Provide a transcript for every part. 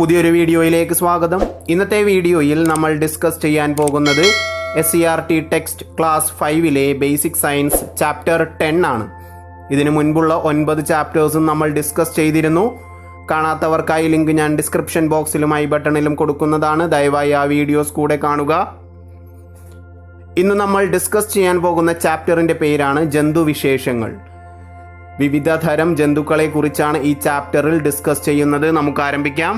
പുതിയൊരു വീഡിയോയിലേക്ക് സ്വാഗതം. ഇന്നത്തെ വീഡിയോയിൽ നമ്മൾ ഡിസ്കസ് ചെയ്യാൻ പോകുന്നത് S C R T text class ഫൈവിലെ basic science chapter ten ആണ്. ഇതിനു മുൻപുള്ള ഒൻപത് ചാപ്റ്റേഴ്സും നമ്മൾ ഡിസ്കസ് ചെയ്തിരുന്നു. കാണാത്തവർക്കായി ലിങ്ക് ഞാൻ ഡിസ്ക്രിപ്ഷൻ ബോക്സിലും ഐ ബട്ടണിലും കൊടുക്കുന്നതാണ്. ദയവായി ആ വീഡിയോസ് കൂടെ കാണുക. ഇന്ന് നമ്മൾ ഡിസ്കസ് ചെയ്യാൻ പോകുന്ന ചാപ്റ്ററിന്റെ പേരാണ് ജന്തുവിശേഷങ്ങൾ വിവിധ തരം ജന്തുക്കളെ കുറിച്ചാണ് ഈ ചാപ്റ്ററിൽ ഡിസ്കസ് ചെയ്യുന്നത്. നമുക്ക് ആരംഭിക്കാം.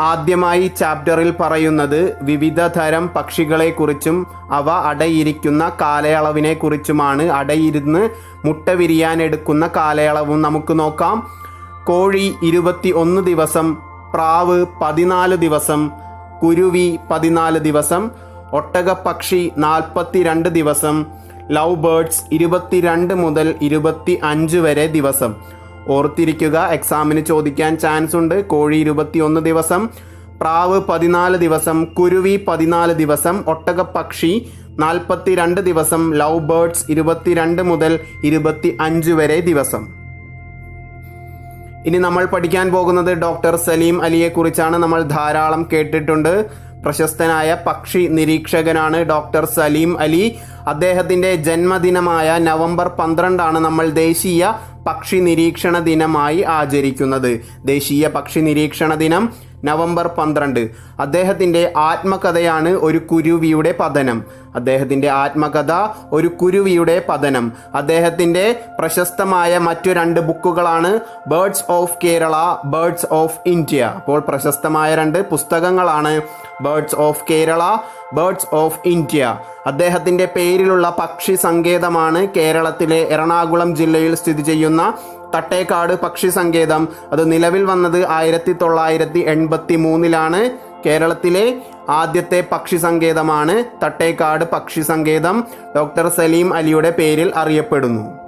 ആദ്യമായി ചാപ്റ്ററിൽ പറയുന്നത് വിവിധ തരം പക്ഷികളെക്കുറിച്ചും അവ അടയിരിക്കുന്ന കാലയളവിനെക്കുറിച്ചുമാണ്. അടയിരുന്ന് മുട്ട വിരിയാനെടുക്കുന്ന കാലയളവും നമുക്ക് നോക്കാം. കോഴി ഇരുപത്തി ഒന്ന് ദിവസം പ്രാവ് പതിനാല് ദിവസം കുരുവി പതിനാല് ദിവസം ഒട്ടകപ്പക്ഷി നാൽപ്പത്തിരണ്ട് ദിവസം ലവ് ബേർഡ്സ് ഇരുപത്തിരണ്ട് മുതൽ ഇരുപത്തി അഞ്ച് വരെ ദിവസം. ഓർത്തിരിക്കുക. എക്സാമിന് ചോദിക്കാൻ ചാൻസ് ഉണ്ട്. കോഴി ഇരുപത്തിയൊന്ന് ദിവസം പ്രാവ് പതിനാല് ദിവസം കുരുവി പതിനാല് ദിവസം ഒട്ടകപ്പക്ഷി നാൽപ്പത്തിരണ്ട് ദിവസം ലവ് ബേർഡ്സ് ഇരുപത്തിരണ്ട് മുതൽ ഇരുപത്തി അഞ്ച് വരെ ദിവസം. ഇനി നമ്മൾ പഠിക്കാൻ പോകുന്നത് ഡോക്ടർ സലീം അലിയെ കുറിച്ചാണ് നമ്മൾ ധാരാളം കേട്ടിട്ടുണ്ട്. പ്രശസ്തനായ പക്ഷി നിരീക്ഷകനാണ് ഡോക്ടർ സലീം അലി. അദ്ദേഹത്തിന്റെ ജന്മദിനമായ നവംബർ പന്ത്രണ്ടാണ് നമ്മൾ ദേശീയ പക്ഷി നിരീക്ഷണ ദിനമായി ആചരിക്കുന്നത്. ദേശീയ പക്ഷി നിരീക്ഷണ ദിനം നവംബർ പന്ത്രണ്ട്. അദ്ദേഹത്തിന്റെ ആത്മകഥയാണ് ഒരു കുരുവിയുടെ പതനം. അദ്ദേഹത്തിന്റെ ആത്മകഥ ഒരു കുരുവിയുടെ പതനം. അദ്ദേഹത്തിന്റെ പ്രശസ്തമായ മറ്റു രണ്ട് ബുക്കുകളാണ് birds of Kerala birds of India. അപ്പോൾ പ്രശസ്തമായ രണ്ട് പുസ്തകങ്ങളാണ് birds of Kerala birds of India. അദ്ദേഹത്തിന്റെ പേരിലുള്ള പക്ഷി സങ്കേതമാണ് കേരളത്തിലെ എറണാകുളം ജില്ലയിൽ സ്ഥിതി ചെയ്യുന്ന തട്ടേക്കാട് പക്ഷി സങ്കേതം. അത് നിലവിൽ വന്നത് ആയിരത്തി തൊള്ളായിരത്തി എൺപത്തി മൂന്നിലാണ് കേരളത്തിലെ ആദ്യത്തെ പക്ഷി സങ്കേതമാണ് തട്ടേക്കാട് പക്ഷി സങ്കേതം. ഡോക്ടർ സലീം അലിയുടെ പേരിൽ അറിയപ്പെടുന്നു.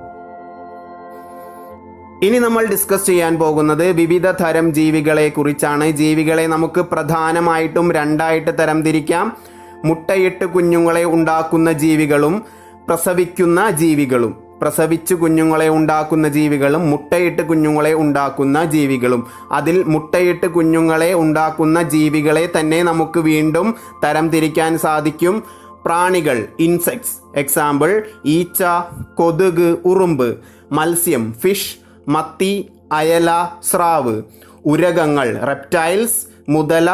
ഇനി നമ്മൾ ഡിസ്കസ് ചെയ്യാൻ പോകുന്നത് വിവിധ തരം ജീവികളെ കുറിച്ചാണ്. ജീവികളെ നമുക്ക് പ്രധാനമായിട്ടും രണ്ടായിട്ട് തരംതിരിക്കാം. മുട്ടയിട്ട് കുഞ്ഞുങ്ങളെ ഉണ്ടാക്കുന്ന ജീവികളും പ്രസവിക്കുന്ന ജീവികളും. പ്രസവിച്ച് കുഞ്ഞുങ്ങളെ ഉണ്ടാക്കുന്ന ജീവികളും മുട്ടയിട്ട് കുഞ്ഞുങ്ങളെ ഉണ്ടാക്കുന്ന ജീവികളും. അതിൽ മുട്ടയിട്ട് കുഞ്ഞുങ്ങളെ ഉണ്ടാക്കുന്ന ജീവികളെ തന്നെ നമുക്ക് വീണ്ടും തരംതിരിക്കാൻ സാധിക്കും. പ്രാണികൾ ഇൻസെക്ട്സ് എക്സാമ്പിൾ ഈച്ച കൊതുക് ഉറുമ്പ് മത്സ്യം ഫിഷ് മത്തി അയല സ്രാവ് ഉരകങ്ങൾ റെപ്റ്റൈൽസ് മുതല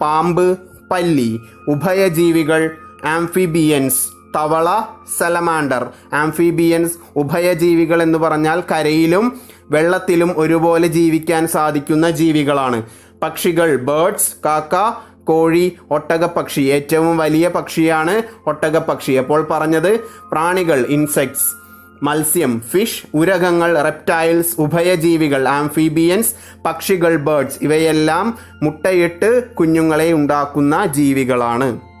പാമ്പ് പല്ലി ഉഭയജീവികൾ ആംഫിബിയൻസ് തവള സലമാണ്ടർ ആംഫീബിയൻസ് ഉഭയജീവികൾ എന്ന് പറഞ്ഞാൽ കരയിലും വെള്ളത്തിലും ഒരുപോലെ ജീവിക്കാൻ സാധിക്കുന്ന ജീവികളാണ്. പക്ഷികൾ ബേർഡ്സ് കാക്ക കോഴി ഒട്ടകപ്പക്ഷി ഏറ്റവും വലിയ പക്ഷിയാണ് ഒട്ടകപ്പക്ഷി. അപ്പോൾ പറഞ്ഞത് പ്രാണികൾ ഇൻസെക്ട്സ് മത്സ്യം ഫിഷ് ഉരകങ്ങൾ റെപ്റ്റൈൽസ് ഉഭയജീവികൾ ആംഫീബിയൻസ് പക്ഷികൾ ബേർഡ്സ്. ഇവയെല്ലാം മുട്ടയിട്ട് കുഞ്ഞുങ്ങളെ ഉണ്ടാക്കുന്ന ജീവികളാണ്.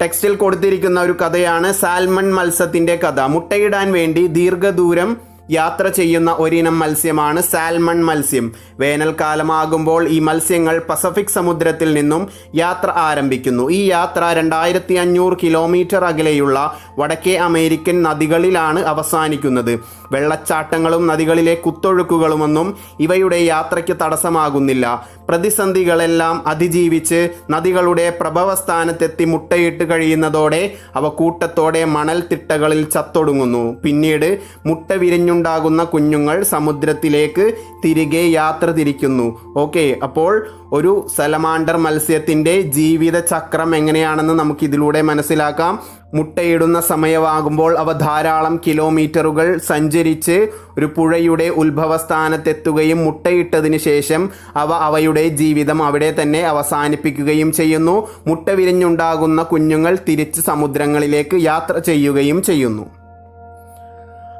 ടെക്സ്റ്റിൽ കൊടുത്തിരിക്കുന്ന ഒരു കഥയാണ് സാൽമൺ മത്സ്യത്തിന്റെ കഥ. മുട്ടയിടാൻ വേണ്ടി ദീർഘദൂരം യാത്ര ചെയ്യുന്ന ഒരിനം മത്സ്യമാണ് സാൽമൺ മത്സ്യം. വേനൽക്കാലമാകുമ്പോൾ ഈ മത്സ്യങ്ങൾ പസഫിക് സമുദ്രത്തിൽ നിന്നും യാത്ര ആരംഭിക്കുന്നു. ഈ യാത്ര രണ്ടായിരത്തി അഞ്ഞൂറ് കിലോമീറ്റർ അകലെയുള്ള വടക്കേ അമേരിക്കൻ നദികളിലാണ് അവസാനിക്കുന്നത്. വെള്ളച്ചാട്ടങ്ങളും നദികളിലെ കുത്തൊഴുക്കുകളുമൊന്നും ഇവയുടെ യാത്രയ്ക്ക് തടസ്സമാകുന്നില്ല. പ്രതിസന്ധികളെല്ലാം അതിജീവിച്ച് നദികളുടെ പ്രഭവസ്ഥാനത്തെത്തി മുട്ടയിട്ട് കഴിയുന്നതോടെ അവ കൂട്ടത്തോടെ മണൽ തിട്ടകളിൽ ചത്തൊടുങ്ങുന്നു. പിന്നീട് മുട്ട വിരിഞ്ഞുണ്ടാകുന്ന കുഞ്ഞുങ്ങൾ സമുദ്രത്തിലേക്ക് തിരികെ യാത്ര തിരിക്കുന്നു. ഓക്കെ അപ്പോൾ ഒരു സലമാണ്ടർ മത്സ്യത്തിന്റെ ജീവിത ചക്രം എങ്ങനെയാണെന്ന് നമുക്ക് ഇതിലൂടെ മനസ്സിലാക്കാം. മുട്ടയിടുന്ന സമയമാകുമ്പോൾ അവ ധാരാളം കിലോമീറ്ററുകൾ സഞ്ചരിച്ച് ഒരു പുഴയുടെ ഉത്ഭവസ്ഥാനത്തെത്തുകയും മുട്ടയിട്ടതിന് ശേഷം അവ അവയുടെ ജീവിതം അവിടെ തന്നെ അവസാനിപ്പിക്കുകയും ചെയ്യുന്നു. മുട്ട വിരിഞ്ഞുണ്ടാകുന്ന കുഞ്ഞുങ്ങൾ തിരിച്ച് സമുദ്രങ്ങളിലേക്ക് യാത്ര ചെയ്യുകയും ചെയ്യുന്നു.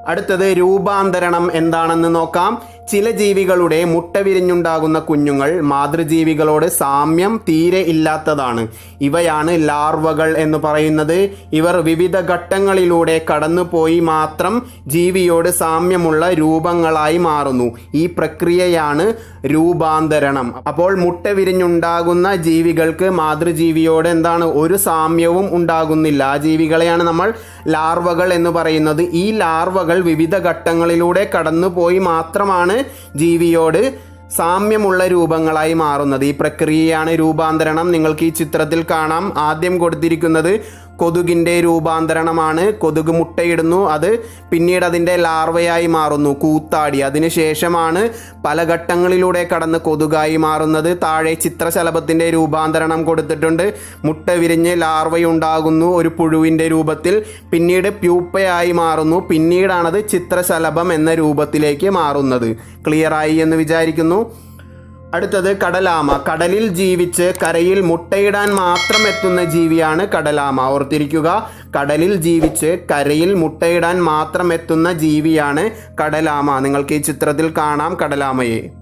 അടുത്തത് രൂപാന്തരണം എന്താണെന്ന് നോക്കാം. ചില ജീവികളുടെ മുട്ട വിരിഞ്ഞുണ്ടാകുന്ന കുഞ്ഞുങ്ങൾ മാതൃജീവികളോട് സാമ്യം തീരെ ഇല്ലാത്തതാണ്. ഇവയാണ് ലാർവകൾ എന്ന് പറയുന്നത്. ഇവർ വിവിധ ഘട്ടങ്ങളിലൂടെ കടന്നുപോയി മാത്രം ജീവിയോട് സാമ്യമുള്ള രൂപങ്ങളായി മാറുന്നു. ഈ പ്രക്രിയയാണ് രൂപാന്തരണം. അപ്പോൾ മുട്ട വിരിഞ്ഞുണ്ടാകുന്ന ജീവികൾക്ക് മാതൃജീവിയോട് എന്താണ്? ഒരു സാമ്യവും ഉണ്ടാകുന്നില്ല. ആ ജീവികളെയാണ് നമ്മൾ ലാർവകൾ എന്ന് പറയുന്നത്. ഈ ലാർവകൾ വിവിധ ഘട്ടങ്ങളിലൂടെ കടന്നുപോയി മാത്രമാണ് ജീവിയോട് സാമ്യമുള്ള രൂപങ്ങളായി മാറുന്നത്. ഈ പ്രക്രിയയാണ് രൂപാന്തരണം. നിങ്ങൾക്ക് ഈ ചിത്രത്തിൽ കാണാം. ആദ്യം കൊടുത്തിരിക്കുന്നത് കൊതുകിന്റെ രൂപാന്തരണമാണ്. കൊതുക് മുട്ടയിടുന്നു അത് പിന്നീട് അതിന്റെ ലാർവയായി മാറുന്നു കൂത്താടി. അതിനുശേഷമാണ് പല ഘട്ടങ്ങളിലൂടെ കടന്ന് കൊതുകായി മാറുന്നത്. താഴെ ചിത്രശലഭത്തിന്റെ രൂപാന്തരണം കൊടുത്തിട്ടുണ്ട്. മുട്ട വിരിഞ്ഞ് ലാർവയുണ്ടാകുന്നു ഒരു പുഴുവിന്റെ രൂപത്തിൽ. പിന്നീട് പ്യൂപ്പയായി മാറുന്നു. പിന്നീടാണത് ചിത്രശലഭം എന്ന രൂപത്തിലേക്ക് മാറുന്നത്. ക്ലിയറായി എന്ന് വിചാരിക്കുന്നു. അടുത്തത് കടലാമ. കടലിൽ ജീവിച്ച് കരയിൽ മുട്ടയിടാൻ മാത്രം എത്തുന്ന ജീവിയാണ് കടലാമ. ഓർത്തിരിക്കുക കടലിൽ ജീവിച്ച് കരയിൽ മുട്ടയിടാൻ മാത്രം എത്തുന്ന ജീവിയാണ് കടലാമ. നിങ്ങൾക്ക് ഈ ചിത്രത്തിൽ കാണാം കടലാമയെ.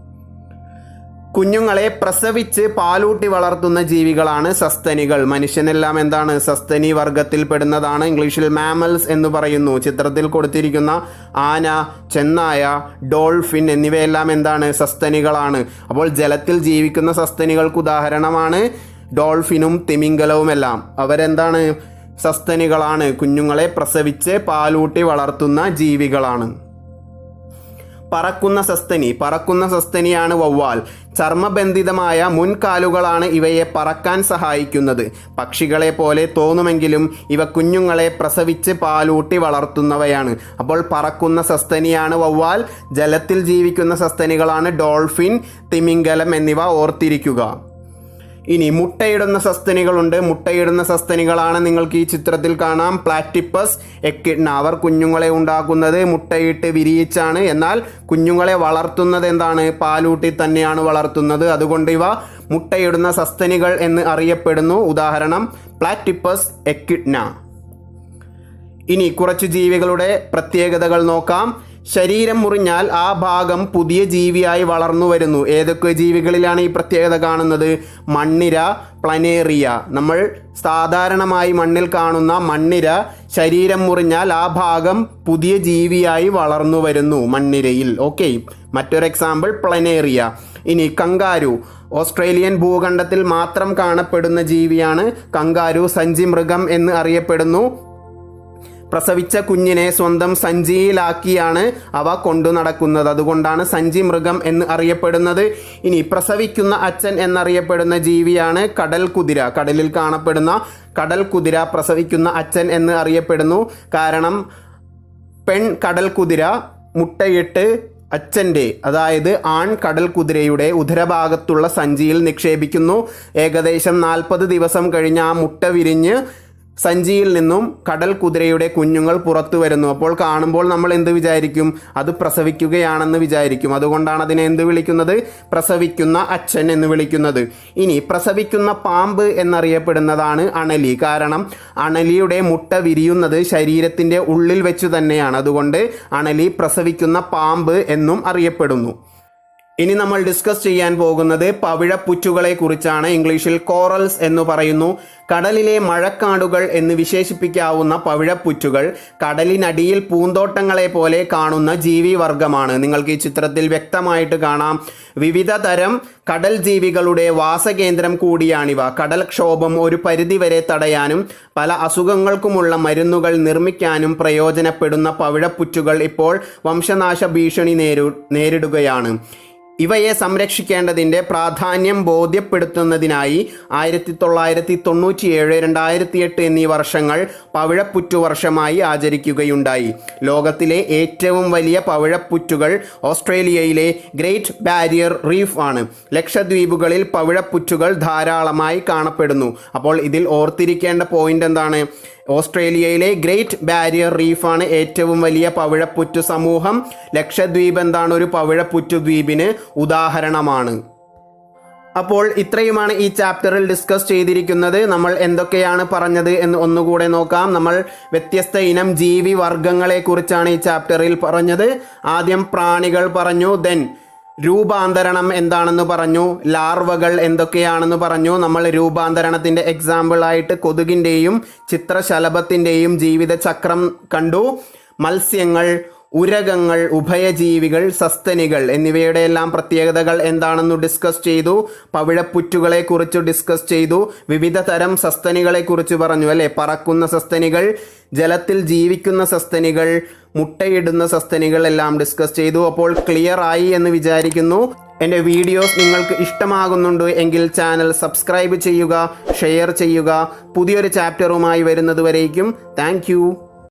കുഞ്ഞുങ്ങളെ പ്രസവിച്ച് പാലൂട്ടി വളർത്തുന്ന ജീവികളാണ് സസ്തനികൾ. മനുഷ്യനെല്ലാം എന്താണ്? സസ്തനി വർഗത്തിൽപ്പെടുന്നതാണ് ഇംഗ്ലീഷിൽ മാമൽസ് എന്ന് പറയുന്നു. ചിത്രത്തിൽ കൊടുത്തിരിക്കുന്ന ആന ചെന്നായ ഡോൾഫിൻ എന്നിവയെല്ലാം എന്താണ്? സസ്തനികളാണ്. അപ്പോൾ ജലത്തിൽ ജീവിക്കുന്ന സസ്തനികൾക്ക് ഉദാഹരണമാണ് ഡോൾഫിനും തിമിംഗലവും തിമിംഗലവുമെല്ലാം. അവരെന്താണ്? സസ്തനികളാണ്. കുഞ്ഞുങ്ങളെ പ്രസവിച്ച് പാലൂട്ടി വളർത്തുന്ന ജീവികളാണ്. പറക്കുന്ന സസ്തനി പറക്കുന്ന സസ്തനിയാണ് വവ്വാൽ. ചർമ്മബന്ധിതമായ മുൻകാലുകളാണ് ഇവയെ പറക്കാൻ സഹായിക്കുന്നത്. പക്ഷികളെ പോലെ തോന്നുമെങ്കിലും ഇവ കുഞ്ഞുങ്ങളെ പ്രസവിച്ച് പാലൂട്ടി വളർത്തുന്നവയാണ്. അപ്പോൾ പറക്കുന്ന സസ്തനിയാണ് വവ്വാൽ. ജലത്തിൽ ജീവിക്കുന്ന സസ്തനികളാണ് ഡോൾഫിൻ തിമിംഗലം എന്നിവ ഓർത്തിരിക്കുക. ഇനി മുട്ടയിടുന്ന സസ്തനികളുണ്ട്. മുട്ടയിടുന്ന സസ്തനികളാണ് നിങ്ങൾക്ക് ഈ ചിത്രത്തിൽ കാണാം. Platypus echidna. അവർ കുഞ്ഞുങ്ങളെ ഉണ്ടാക്കുന്നത് മുട്ടയിട്ട് വിരിയിച്ചാണ്. എന്നാൽ കുഞ്ഞുങ്ങളെ വളർത്തുന്നത് എന്താണ്? പാലൂട്ടി തന്നെയാണ് വളർത്തുന്നത്. അതുകൊണ്ട് ഇവ മുട്ടയിടുന്ന സസ്തനികൾ എന്ന് അറിയപ്പെടുന്നു. ഉദാഹരണം പ്ലാറ്റിപ്പസ് എക്കിഡ്ന. ഇനി കുറച്ച് ജീവികളുടെ പ്രത്യേകതകൾ നോക്കാം. ശരീരം മുറിഞ്ഞാൽ ആ ഭാഗം പുതിയ ജീവിയായി വളർന്നു വരുന്നു. ഏതൊക്കെ ജീവികളിലാണ് ഈ പ്രത്യേകത കാണുന്നത്? മണ്ണിര പ്ലനേറിയ. നമ്മൾ സാധാരണമായി മണ്ണിൽ കാണുന്ന മണ്ണിര ശരീരം മുറിഞ്ഞാൽ ആ ഭാഗം പുതിയ ജീവിയായി വളർന്നു വരുന്നു മണ്ണിരയിൽ. ഓക്കെ. മറ്റൊരു എക്സാമ്പിൾ പ്ലനേറിയ. ഇനി കങ്കാരു. ഓസ്ട്രേലിയൻ ഭൂഖണ്ഡത്തിൽ മാത്രം കാണപ്പെടുന്ന ജീവിയാണ് കങ്കാരു. സഞ്ചി മൃഗം എന്ന് അറിയപ്പെടുന്നു. പ്രസവിച്ച കുഞ്ഞിനെ സ്വന്തം സഞ്ചിയിലാക്കിയാണ് അവ കൊണ്ടു നടക്കുന്നത്. അതുകൊണ്ടാണ് സഞ്ചി മൃഗം എന്ന് അറിയപ്പെടുന്നത്. ഇനി പ്രസവിക്കുന്ന അച്ഛൻ എന്നറിയപ്പെടുന്ന ജീവിയാണ് കടൽ കുതിര. കടലിൽ കാണപ്പെടുന്ന കടൽ കുതിര പ്രസവിക്കുന്ന അച്ഛൻ എന്ന് അറിയപ്പെടുന്നു. കാരണം പെൺ കടൽ കുതിര മുട്ടയിട്ട് അച്ഛന്റെ അതായത് ആൺ കടൽ കുതിരയുടെ ഉദരഭാഗത്തുള്ള സഞ്ചിയിൽ നിക്ഷേപിക്കുന്നു. ഏകദേശം നാൽപ്പത് ദിവസം കഴിഞ്ഞ് ആ മുട്ട വിരിഞ്ഞ് സഞ്ചിയിൽ നിന്നും കടൽ കുതിരയുടെ കുഞ്ഞുങ്ങൾ പുറത്തു വരുന്നു. അപ്പോൾ കാണുമ്പോൾ നമ്മൾ എന്ത് വിചാരിക്കും? അത് പ്രസവിക്കുകയാണെന്ന് വിചാരിക്കും. അതുകൊണ്ടാണ് അതിനെ എന്ത് വിളിക്കുന്നത്? പ്രസവിക്കുന്ന അച്ഛൻ എന്ന് വിളിക്കുന്നത്. ഇനി പ്രസവിക്കുന്ന പാമ്പ് എന്നറിയപ്പെടുന്നതാണ് അണലി. കാരണം അണലിയുടെ മുട്ട വിരിയുന്നത് ശരീരത്തിന്റെ ഉള്ളിൽ വെച്ച് തന്നെയാണ്. അതുകൊണ്ട് അണലി പ്രസവിക്കുന്ന പാമ്പ് എന്നും അറിയപ്പെടുന്നു. ഇനി നമ്മൾ ഡിസ്കസ് ചെയ്യാൻ പോകുന്നത് പവിഴപ്പുറ്റുകളെ കുറിച്ചാണ് ഇംഗ്ലീഷിൽ കോറൽസ് എന്ന് പറയുന്നു. കടലിലെ മഴക്കാടുകൾ എന്ന് വിശേഷിപ്പിക്കാവുന്ന പവിഴപ്പുറ്റുകൾ കടലിനടിയിൽ പൂന്തോട്ടങ്ങളെ പോലെ കാണുന്ന ജീവിവർഗമാണ് നിങ്ങൾക്ക് ഈ ചിത്രത്തിൽ വ്യക്തമായിട്ട് കാണാം. വിവിധ തരം കടൽ ജീവികളുടെ വാസകേന്ദ്രം കൂടിയാണിവ. കടൽക്ഷോഭം ഒരു പരിധിവരെ തടയാനും പല അസുഖങ്ങൾക്കുമുള്ള മരുന്നുകൾ നിർമ്മിക്കാനും പ്രയോജനപ്പെടുന്ന പവിഴപ്പുറ്റുകൾ ഇപ്പോൾ വംശനാശ ഭീഷണി നേരു നേരിടുകയാണ്. ഇവയെ സംരക്ഷിക്കേണ്ടതിന്റെ പ്രാധാന്യം ബോധ്യപ്പെടുത്തുന്നതിനായി ആയിരത്തി തൊള്ളായിരത്തി തൊണ്ണൂറ്റിയേഴ് രണ്ടായിരത്തി എട്ട് എന്നീ വർഷങ്ങൾ പവിഴപ്പുറ്റു വർഷമായി ആചരിക്കുകയുണ്ടായി. ലോകത്തിലെ ഏറ്റവും വലിയ പവിഴപ്പുറ്റുകൾ ഓസ്ട്രേലിയയിലെ ഗ്രേറ്റ് ബാരിയർ റീഫ് ആണ്. ലക്ഷദ്വീപുകളിൽ പവിഴപ്പുറ്റുകൾ ധാരാളമായി കാണപ്പെടുന്നു. അപ്പോൾ ഇതിൽ ഓർത്തിരിക്കേണ്ട പോയിന്റ് എന്താണ്? ഓസ്ട്രേലിയയിലെ ഗ്രേറ്റ് ബാരിയർ റീഫാണ് ഏറ്റവും വലിയ പവിഴപ്പുറ്റു സമൂഹം. ലക്ഷദ്വീപ് എന്താണ് ഒരു പവിഴപ്പുറ്റു ദ്വീപിന് ഉദാഹരണമാണ്. അപ്പോൾ ഇത്രയുമാണ് ഈ ചാപ്റ്ററിൽ ഡിസ്കസ് ചെയ്തിരിക്കുന്നത്. നമ്മൾ എന്തൊക്കെയാണ് പറഞ്ഞത് എന്ന് ഒന്നുകൂടെ നോക്കാം. നമ്മൾ വ്യത്യസ്ത ഇനം ജീവി വർഗങ്ങളെ കുറിച്ചാണ് ഈ ചാപ്റ്ററിൽ പറഞ്ഞത്. ആദ്യം പ്രാണികൾ പറഞ്ഞു ദെൻ രൂപാന്തരണം എന്താണെന്ന് പറഞ്ഞു ലാർവകൾ എന്തൊക്കെയാണെന്ന് പറഞ്ഞു. നമ്മൾ രൂപാന്തരണത്തിന്റെ എക്സാമ്പിളായിട്ട് കൊതുകിന്റെയും ചിത്രശലഭത്തിന്റെയും ജീവിതചക്രം കണ്ടു. മത്സ്യങ്ങൾ ഉരകങ്ങൾ ഉഭയജീവികൾ സസ്തനികൾ എന്നിവയുടെ എല്ലാം പ്രത്യേകതകൾ എന്താണെന്ന് ഡിസ്കസ് ചെയ്തു. പവിഴപ്പുറ്റുകളെ കുറിച്ച് ഡിസ്കസ് ചെയ്തു. വിവിധ തരം സസ്തനികളെ കുറിച്ച് പറഞ്ഞു അല്ലെ? പറക്കുന്ന സസ്തനികൾ ജലത്തിൽ ജീവിക്കുന്ന സസ്തനികൾ മുട്ടയിടുന്ന സസ്തനികൾ എല്ലാം ഡിസ്കസ് ചെയ്തു. അപ്പോൾ ക്ലിയർ ആയി എന്ന് വിചാരിക്കുന്നു. എന്റെ വീഡിയോസ് നിങ്ങൾക്ക് ഇഷ്ടമാകുന്നുണ്ട് എങ്കിൽ ചാനൽ സബ്സ്ക്രൈബ് ചെയ്യുക ഷെയർ ചെയ്യുക. പുതിയൊരു ചാപ്റ്ററുമായി വരുന്നതുവരേക്കും താങ്ക്